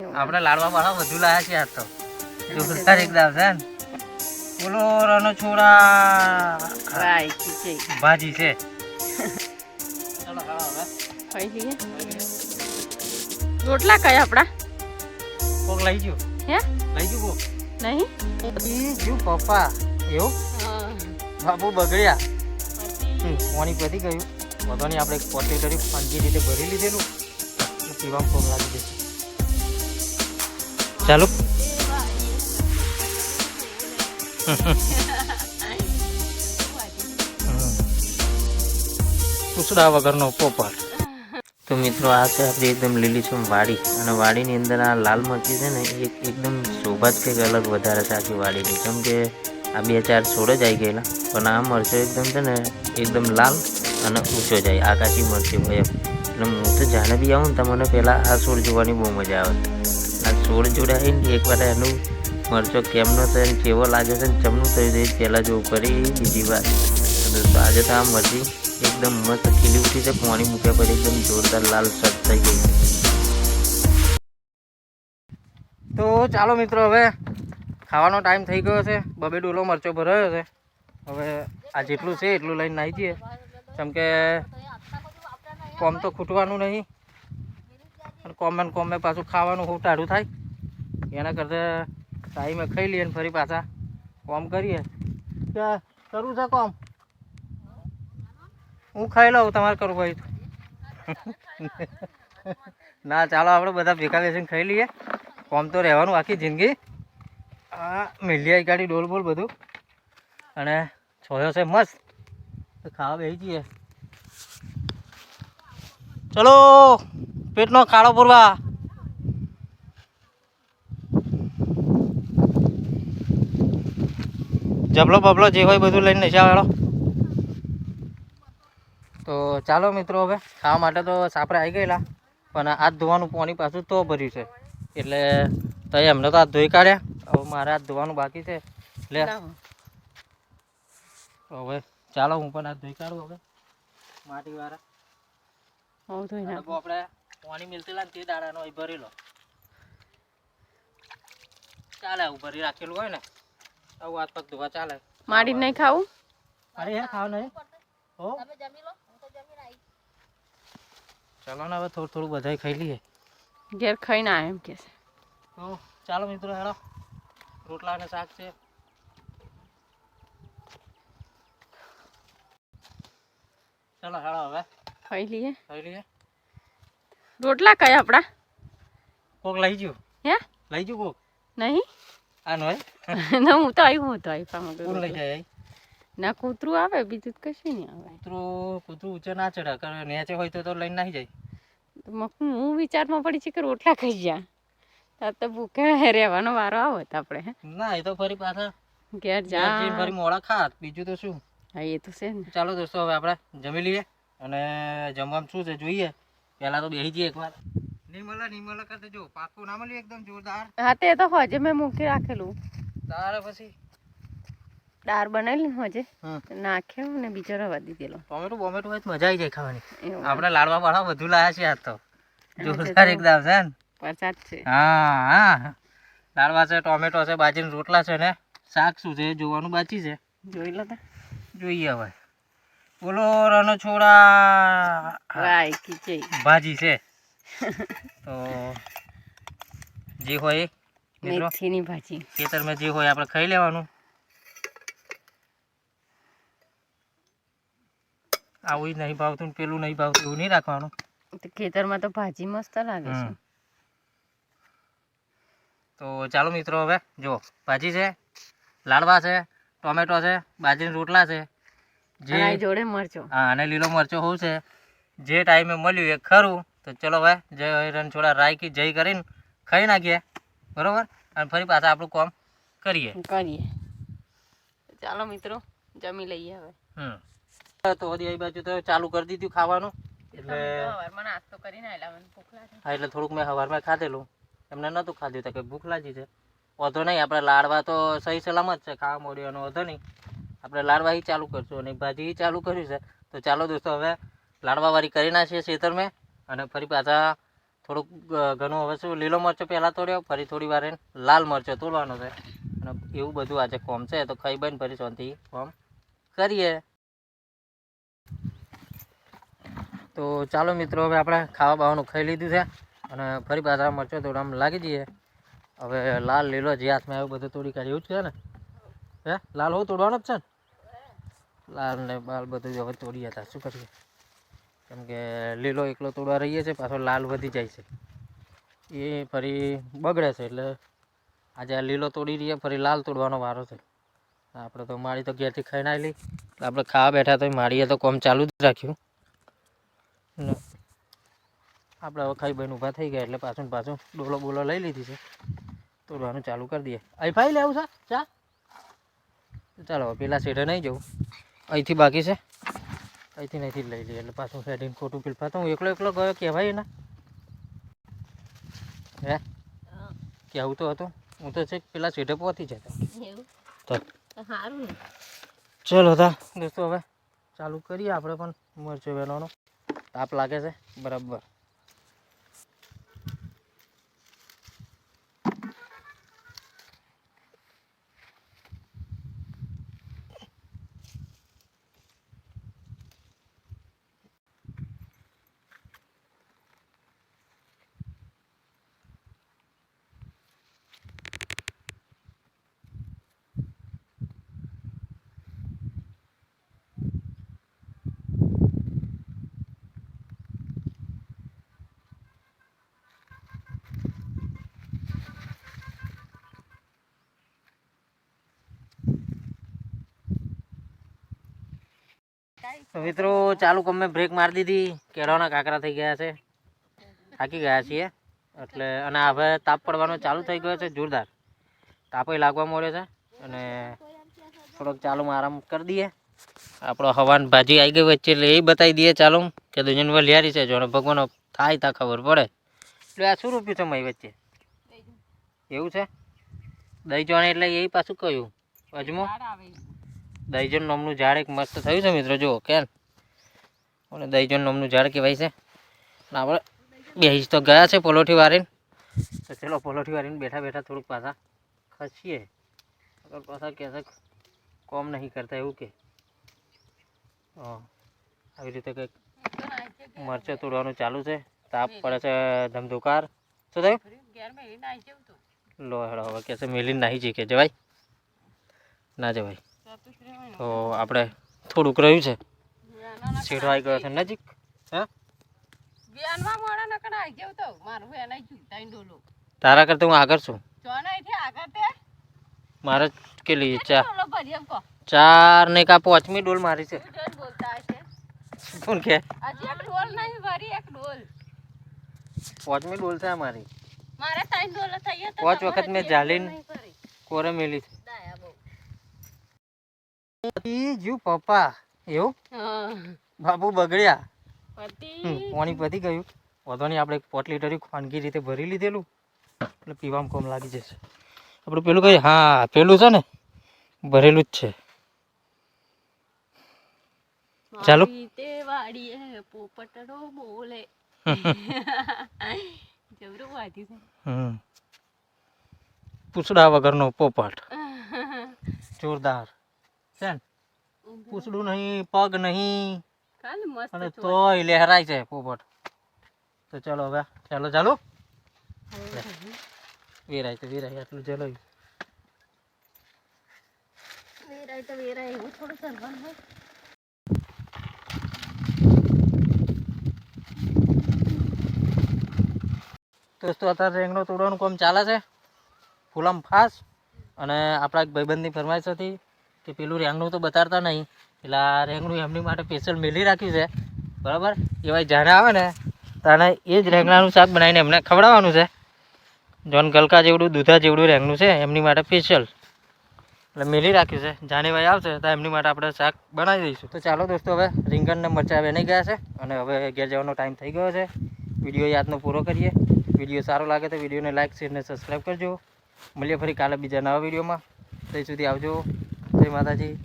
આપણે લાડવા વાળા વધુ લાયા છે આ તો. જોરદાર એકદમ છે ને. બોલો રનો છોડા ભાજી છે. રોટલા કયા આપણા. કોક લઈ ગયો. હે? લઈ ગયો કોક? નહીં? જો પપ્પા. એવું? બાબુ બગડ્યા. પાણી પતી ગયું. વધો આપણે પોટલી કરી ફાંકી રીતે ભરી લીધેલું. પીવામાં કોક લાગી જશે. ચાલો. પૂછડા વગરનો પોપટ. તો મિત્રો આ છે આપણી એકદમ લીલીછમ વાડી. અને વાડીની અંદર આ લાલ મરચી છે ને એક એકદમ શોભા જ કંઈક અલગ વધારે છે આખી વાડીની. કેમ કે આ બે ચાર છોડ જ આવી ગયેલા પણ આ મરચો એકદમ છે ને એકદમ લાલ અને ઊંચો જાય. આકાશી મરચી હોય એમ. એટલે હું તો જાણે બી આવું ને તમને પહેલાં આ છોડ જોવાની બહુ મજા આવે. આ છોડ જોડે આવીને એકવાર એનું મરચો કેમનો થયો ને કેવો લાગે છે ને ચમનું થયું છે પહેલાં જોવું કરી બીજી વાર. દોસ્તો આજે તો આ મરચી એકદમ મસ્ત ખીલી ઉઠી છે, પાણી મૂક્યા પછી એકદમ જોરદાર લાલ સટ થઈ ગઈ તો ચાલો મિત્રો હવે ખાવાનો ટાઈમ થઈ ગયો છે, બબે ડોલો મરચો ભરાયો છે. હવે આ જેટલું છે એટલું લઈને નાહી જઈએ. કેમ કે કોમ તો ખૂટવાનું નહીં. કોમે કોમે પાછું ખાવાનું ખૂબ ટાઢું થાય. એના કરતાં ટાઈમે ખાઈ લઈએ ને ફરી પાછા. કોમ કરીએ. કે કરવું છે કોમ? હું ખાઈ લઉં, તમારે કરવું હોય ના, ચાલો આપણે બધા ભેગા બેસીને ખાઈ લઈએ. કોમ તો રહેવાનું આખી જિંદગી. આ મિલિયા ગાડી, ડોલ બોલ બધું. અને છોયો છે મસ્ત. ખાવા બેસી જઈએ. ચલો! પેટનો કાળો પૂરવા. જબલો બબલો જે હોય બધું લઈને નશા વાળો. તો ચાલો મિત્રો હવે ખાવા માટે તો સાપરે આવી ગયેલા પણ હાથ ધોવાનું પાણી પાછું તો ભર્યું છે. એટલે તો એમને તો હાથ ધોઈ કાઢ્યા હવે મારે હાથ ધોવાનું બાકી છે. લાવો. હવે ચાલો હું પણ હાથ ધોઈ કાઢું હવે. માટી વાળા આપણે પાણી મિલતેલા ને તે દાડાનો અહીં ભરેલો ચાલે આવું ભરી રાખેલું હોય ને આવું હાથ પગ ધોવા ચાલે માડી નહીં ખાવું અરે હે ખાવ નહીં હો ચાલો ને હવે થોડું થોડું બધાય ખાઈ લઈએ ઘેર ખાઈને આવે એમ કે છે તો ચાલો મિત્રો હેડો રોટલા અને શાક છે ચાલો હેડો હવે ખાઈ લઈએ ખાઈ લઈએ રોટલા કયા આપણા? કોક લઈ ગયું. હે? લઈ ગયું કોક? નહીં? આ નો ના હું તો આવ્યું હું તો આવી મગર કોણ લઈ જાય ના કૂતરું આવે બીજું તો કશું નહીં આવે. કૂતરું કૂતરું ઊંચે ના ચડે કરે નેચે હોય તો તો લઈને નાહી જાય. હું વિચારમાં પડી છે કે રોટલા ખાઈ જા તાર તો ભૂખે રહેવાનો વારો આવો તો આપણે ના એ તો ફરી પાછા ઘેર જા. ફરી મોડા ખાત બીજું તો શું? હા એ તો છે ને. ચાલો દોસ્તો હવે આપણે જમી લઈએ અને જમવામાં શું છે જોઈએ? પહેલા તો બેસી જઈએ એકવાર. નિર્મલા નિર્મલા કરતા જો પાકું ના મળ્યું એકદમ જોરદાર. હા તે તો હોજે મેં મૂકી રાખેલું. તારે પછી? દાળ બનાવેલી ને હોજે. નાખ્યો ને બીજો રવા દીધેલો. ટોમેટો બોમેટો હોય તો મજા આવી જાય ખાવાની. આપણે લાડવા વાળા વધુ લાયા છે આજ તો. જોરદાર એકદમ છે ને. પ્રસાદ છે. હા હા. લાડવા છે ટોમેટો છે બાજરીના રોટલા છે ને. શાક શું છે એ જોવાનું બાકી છે. જોઈ લો જોઈએ હવે. બોલો રનો છોડા. રાય ખીચડી. ભાજી છે. તો જે હોય મિત્રો. મેથીની ભાજી. ખેતરમાં જે હોય આપણે ખાઈ લેવાનું. આવું નહીં ભાવતું પેલું નહીં ભાવતું એવું નહીં રાખવાનું. ખેતરમાં તો ભાજી મસ્ત લાગે છે. તો ચાલો મિત્રો હવે જો ભાજી છે લાડવા છે ટોમેટો છે બાજરીના રોટલા છે જે જોડે મરચો. હા અને લીલો મરચો હોવું છે. જે ટાઈમે મળ્યું એ ખરું. તો ચલો ભાઈ જય રણછોડા રાખી જય કરીને ખાઈ નાખીએ. બરોબર? અને ફરી પાછા આપણું કામ કરીએ. કરીએ. ચાલો મિત્રો જમી લઈએ હવે. હમ. તો હજી એ બાજુ તો ચાલુ કરી દીધું ખાવાનું. એટલે સવારમાં નાસ્તો કરીને આવેલા મને ભૂખ લાગે. હા એટલે થોડુંક મેં સવારમાં ખાધેલું. એમને નહોતું ખાધું તો કે ભૂખ લાગી છે. વધો નહીં આપણે લાડવા તો સહી સલામત છે ખાવા મળ્યો એનો વધો નહીં. આપણે લાડવા ઈ ચાલુ કરશું અને ભાજી ચાલુ કર્યું છે. તો ચાલો દોસ્તો, હવે લાડવાવાળી કરી નાખીએ ખેતર મેં અને ફરી પાછા થોડુંક ઘણું હવે શું, લીલો મરચો પહેલાં તોડ્યો, ફરી થોડી વાર લાલ મરચો તોડવાનો છે. અને એવું બધું આજે કોમ છે, તો ખાઈ બન, ફરી સોનથી કોમ કરીએ. તો ચાલો મિત્રો, હવે આપણે ખાવા બાવાનું ખાઈ લીધું છે અને ફરી પાછા મરચો તોડવામાં લાગી જઈએ. હવે લાલ, લીલો જે હાથમાં આવ્યું બધું તોડી કાઢ્યું છે ને? હે? લાલ હોવું તોડવાનો જ છે ને? લાલ ને બાલ બધું હવે તોડીએ હતા શું કરીએ? કેમ કે લીલો એકલો તોડવા રહીએ છે પાછો લાલ વધી જાય છે. એ ફરી બગડે છે, એટલે આજે આ લીલો તોડી રહીએ, ફરી લાલ તોડવાનો વારો છે. આપણે તો માળી તો ઘેરથી ખાઈને આવેલી આપણે ખાવા બેઠા તો માળીએ તો કોમ ચાલુ જ રાખ્યું. આપણે હવે ખાઈ બહેન ઊભા થઈ ગયા, એટલે પાછું પાછું ડોલો બોલો લઈ લીધી છે. તોડવાનું ચાલુ કરી દઈએ. અહીં ફાઈ લેવું છે ચા? ચાલો પેલા શેઠે નહીં જવું. અહીંથી બાકી છે. અહીંથી નહીંથી લઈ લઈએ. એટલે પાછું હેડીને ખોટું પીલફા તો હું એકલો એકલો ગયો કહેવાય ને હે? કહેવું તો હતું. હું તો છે પેલા સીટે પહોંચી જતો. સારું ને. ચલો તા દોસ્તો હવે ચાલુ કરીએ આપણે પણ. મરચો વહેલાનો તાપ લાગે છે? બરાબર. તો મિત્રો ચાલુ કમે બ્રેક મારી દીધી. કેળાના કાંકરા થઈ ગયા છે. થાકી ગયા છીએ. એટલે અને હવે તાપ પડવાનો ચાલુ થઈ ગયો છે જોરદાર. તાપય લાગવા મળ્યો છે અને થોડોક ચાલુ આરામ કરી દઈએ. આપણો હવાન ભાજી આવી ગઈ વચ્ચે એટલે એ બતાવી દઈએ ચાલુ કે દુનિયાની વલિયારી છે જો ભગવાનો થાય તા ખબર પડે. એટલે આ શું રૂપિયું છે મય વચ્ચે? એવું છે? દહીં જોણે એટલે એ પાછું કયું? અજમો? દહીજન નામનું ઝાડ એક મસ્ત થયું છે મિત્રો જુઓ કેમ અને દહીજન નામનું ઝાડ કહેવાય છે. આપણે બેસ તો ગયા છે પોલોઠી વારીને. તો ચલો પોલોઠી વારીને બેઠા બેઠા થોડુંક પાછા ખસીએ. અગર પાછા કહેશે કોમ નહીં કરતા એવું કે. હા આવી રીતે કંઈક મરચો તોડવાનું ચાલુ છે. તાપ પડે છે ધમધુકાર. શું થયું? લો હેડો હવે કહેશે મેલીને નાહી જઈ કે જવાય. ના જવાય. તો આપણે થોડુંક રહ્યું છે. વેનાના ગયો છે નજીક. હે? તારા કરતા હું આગળ છું. મારે કેટલી ચા ડોલો ભરી એમ કહો? ચાર ને કા પાંચમી ડોલ મારી છે. શું કોણ કે? પાંચમી ડોલ છે મારી. પાંચ વખત મેં જાલીને-. કોરે મેલી છે. ઈ પપ્પા એવું? હા. બગડ્યા. પાણી પતી ગયું. વધો નહીં આપણે પોટ લીટરી ખાનગી રીતે ભરી લીધેલું. એટલે પીવામાં કોમ લાગી જશે. આપણે પેલું કઈ હા પેલું છે ને ભરેલું જ છે. ચાલો. પોપટડો બોલે પૂછડા વગરનો પોપટ. જોરદાર. છે પૂછડું નહીં પગ નહીં. અને તોય લહેરાય છે પોપટ. તો ચલો હવે ચાલો ચાલો. વેરાય તો વેરાય આટલું ચલો વેરાય તો વેરાય એવું થોડું કરવાનું હોય. દોસ્તો અત્યારે રેંગણો તોડવાનું કામ ચાલે છે. ફૂલમ ફાસ અને આપણા એક ભાઈબંધની ફરમાઈશ હતી કે પેલું રેંગણું તો બતાડતા નહીં. એટલે આ રેંગણું એમની માટે સ્પેશિયલ મેલી રાખ્યું છે. બરાબર? એવા જાણે આવે ને ત્યારે એ જ રેંગણાનું શાક બનાવીને એમને ખવડાવવાનું છે. જોન ગલકા જેવડું, દૂધા જેવડું રેંગણું છે, એમની માટે સ્પેશિયલ એટલે મેલી રાખ્યું છે. જાણે ભાઈ આવશે, તો એમની માટે આપણે શાક બનાવી દઈશું. તો ચાલો દોસ્તો, હવે રીંગણને મરચાં વેનાઈ ગયા છે. અને હવે ઘેર જવાનો ટાઈમ થઈ ગયો છે. વીડિયો યાદનો પૂરો કરીએ. વીડિયો સારો લાગે તો વિડીયોને લાઇક શેર અને સબસ્ક્રાઈબ કરજો. મળીએ ફરી કાલે બીજા નવા વિડીયોમાં. ત્યાં સુધી આવજો. જય માતાજી.